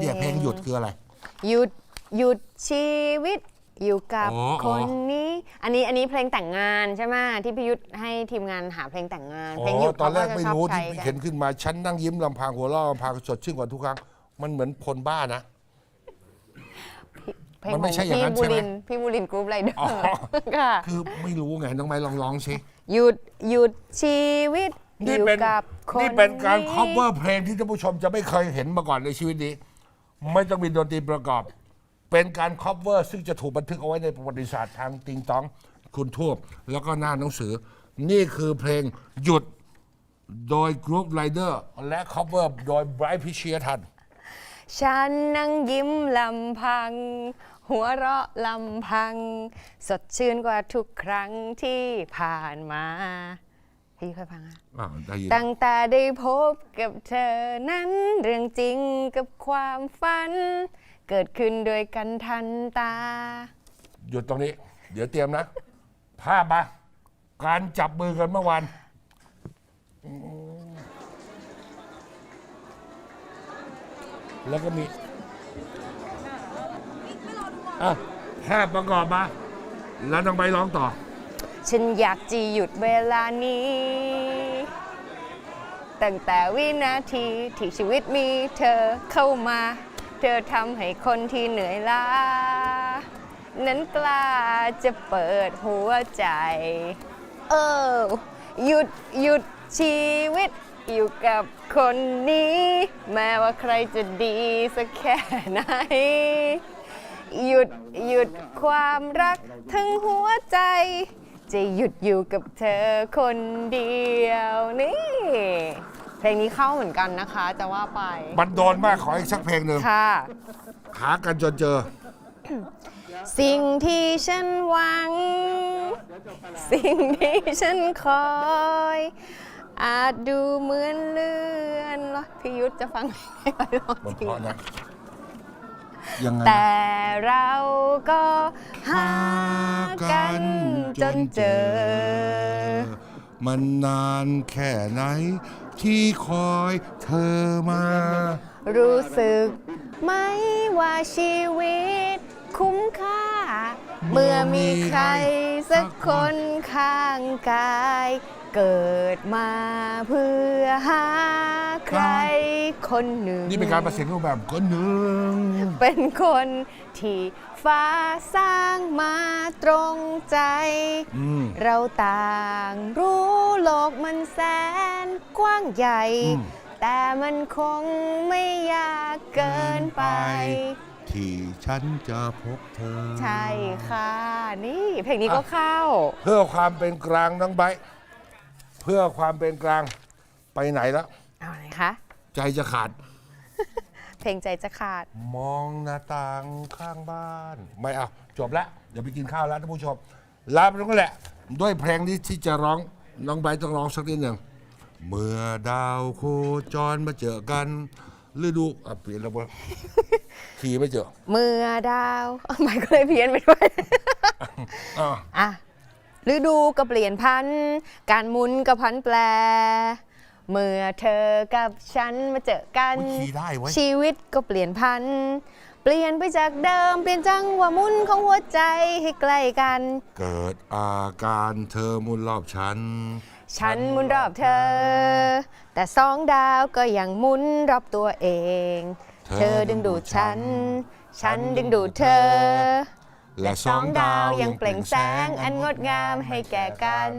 เนี่ยเพลงหยุดคืออะไร หยุดหยุดชีวิตอยู่กับอ๋ออ๋อ คนนี้ อันนี้อันนี้เพลงแต่งงานใช่ไหมที่พิยุทธให้ทีมงานหาเพลงแต่งงานอ๋เพลงหยุอดตอนแรกเขาไม่จะชอบรู้ใช้ที่กัเห็นขึ้นมาฉันนั่งยิ้มลำพังหัวเราะลำพังสดชื่นกว่าทุกครั้ง มันเหมือนคนบ้านะเพลงมันไม่ใช่อย่างนั้นขพี่ใช่ไหมบุรินทร์พี่บุรินทร์กรุ๊ปไรเดออ๋อ ร์ค่ะคือไม่รู้ไงน้องไม้ลองร้องสิหยุดหยุดชีวิตอ นี่ยู่เป็นกับคนนี่เป็นการ นี้ cover เพลงที่ท่านผู้ชมจะไม่เคยเห็นมาก่อนในชีวิตนี้ ไม่ต้องมีดนตรีประกอบ เป็นการ cover ซึ่งจะถูกบันทึกเอาไว้ในประวัติศาสตร์ทางติงตองคุณทวบแล้วก็หน้าหนังสือ นี่คือเพลงหยุดโดยกรุ๊ปไรเดอร์และ cover โดยไบรท์พิเชียทันฉันนั่งยิ้มลำพัง หัวเราะลำพัง สดชื่นกว่าทุกครั้งที่ผ่านมา พี่เคยฟังอะอ่าได้ยินตั้งแต่ได้พบกับเธอนั้น เรื่องจริงกับความฝัน เกิดขึ้นโดยกันทันตา หยุดตรงนี้ เดี๋ยวเตรียมนะภาพมาการจับมือกันเมื่อวานอืมแล้วก็มีอะภาพประกอบมา แล้วต้องไปร้องต่อ ฉันอยากจะหยุดเวลานี้ ตั้งแต่วินาทีที่ชีวิตมีเธอเข้ามา เธอทำให้คนที่เหนื่อยล้า นั้นกล้าจะเปิดหัวใจ เออ หยุดหยุดชีวิตอยู่กับคนนี้ แม้ว่าใครจะดีสักแค่ไหน หยุดหยุดความรักทั้งหัวใจ จะหยุดอยู่กับเธอคนเดียวนี่ เพลงนี้เข้าเหมือนกันนะคะ จะว่าไปมันโดนมากขออีกสักเพลงหนึ่งค่ะ หากันจนเจอ สิ่งที่ฉันหวัง สิ่งที่ฉันคอย อาจดูเหมือนเลื่อนลอยพี่ยุทธจะฟังไม่ไหวร้องมันจริเพงราะนะยังไงนะแต่เราก็หากัน จนเจอ มันนานแค่ไหน ที่คอยเธอมา รู้สึกไหมว่าชีวิตคุ้มค่า เมื่อมีใครสักคนข้างกาย เกิดมาเพื่อหาใคร คนหนึ่ง นี่เป็นการประสิทธิ์รูปแบบคนหนึ่ง เป็นคนที่ฟ้าสร้างมาตรงใจ อืมเราต่างรู้โลกมันแสนกว้างใหญ่ อืม แต่มันคงไม่ยากเกินไป ที่ฉันจะพบเธอ ใช่ค่ะ นี่เพลงนี้ก็อะเข้า เพื่อความเป็นกลางน้องไบร์ทเพื่อความเป็นกลางไปไหนแล้วเอาไหนคะ ใจจะขาด เพลงใจจะขาด มองหน้าต่างข้างบ้าน ไม่เอาจบแล้วเดี๋ยวไปกินข้าวแล้วท่านผู้ชมลาไปตรงนั้นแหละ ด้วยเพลงนี้ที่จะร้องน้องไบร์ทต้องร้องสักนิดหนึ่งเมื่อดาวโคจรมาเจอกันฤดูอะเปลี่ยนแล้วเว้ยทีไม่เจอเมื่อดาวหมายก็เลยเพี้ยนไปด้วย อะ อะฤดูก็เปลี่ยนพันการหมุนก็พันแปร เมื่อเธอกับฉันมาเจอกัน อุ๊ยขี่ได้เว้ย ชีวิตก็เปลี่ยนพัน เปลี่ยนไปจากเดิม เปลี่ยนจังหวะหมุนของหัวใจให้ใกล้กัน เกิดอาการเธอหมุนรอบฉัน ฉันหมุนรอบเธอ แต่สองดาวก็ยังหมุนรอบตัวเอง เธอดึงดูดฉัน ฉันดึงดูดเธอ และสองดาวยังเปล่งแสงอันงดงามให้แก่กัน